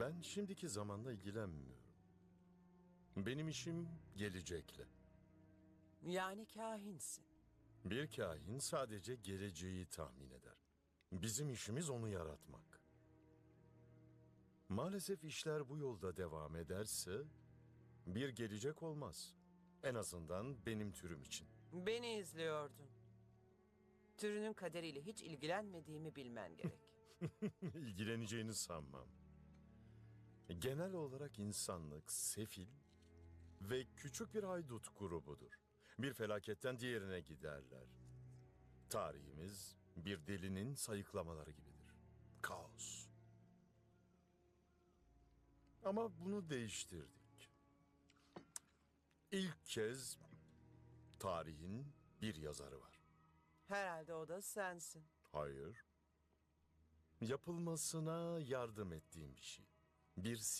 Ben şimdiki zamanda ilgilenmiyorum. Benim işim gelecekle. Yani kahinsin. Bir kahin sadece geleceği tahmin eder. Bizim işimiz onu yaratmak. Maalesef işler bu yolda devam ederse bir gelecek olmaz. En azından benim türüm için. Beni izliyordun. Türünün kaderiyle hiç ilgilenmediğimi bilmen gerek. İlgileneceğini sanmam. Genel olarak insanlık sefil ve küçük bir haydut grubudur. Bir felaketten diğerine giderler. Tarihimiz bir delinin sayıklamaları gibidir. Kaos. Ama bunu değiştirdik. İlk kez tarihin bir yazarı var. Herhalde o da sensin. Hayır. Yapılmasına yardım ettiğim bir şey. Bir